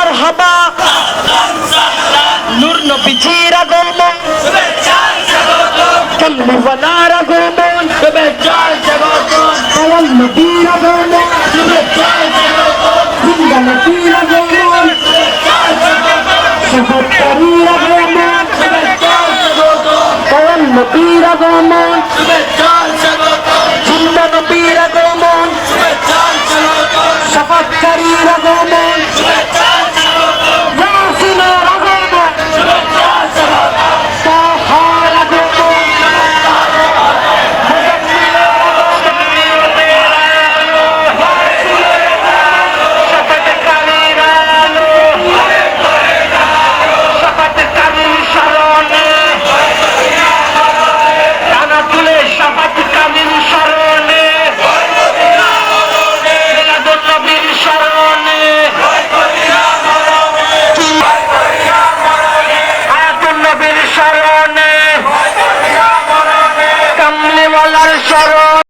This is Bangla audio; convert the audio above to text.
মারহাবা নূর নবীজির আগমন। কামলিওয়ালার আগমন। দয়াল নবীর আগমন। জিন্দা নবীর আগমন। সহত্তরীর আগমন। দয়াল নবীর আগমন। জিন্দা নবীর আগমন। সহত্তরীর আগমন।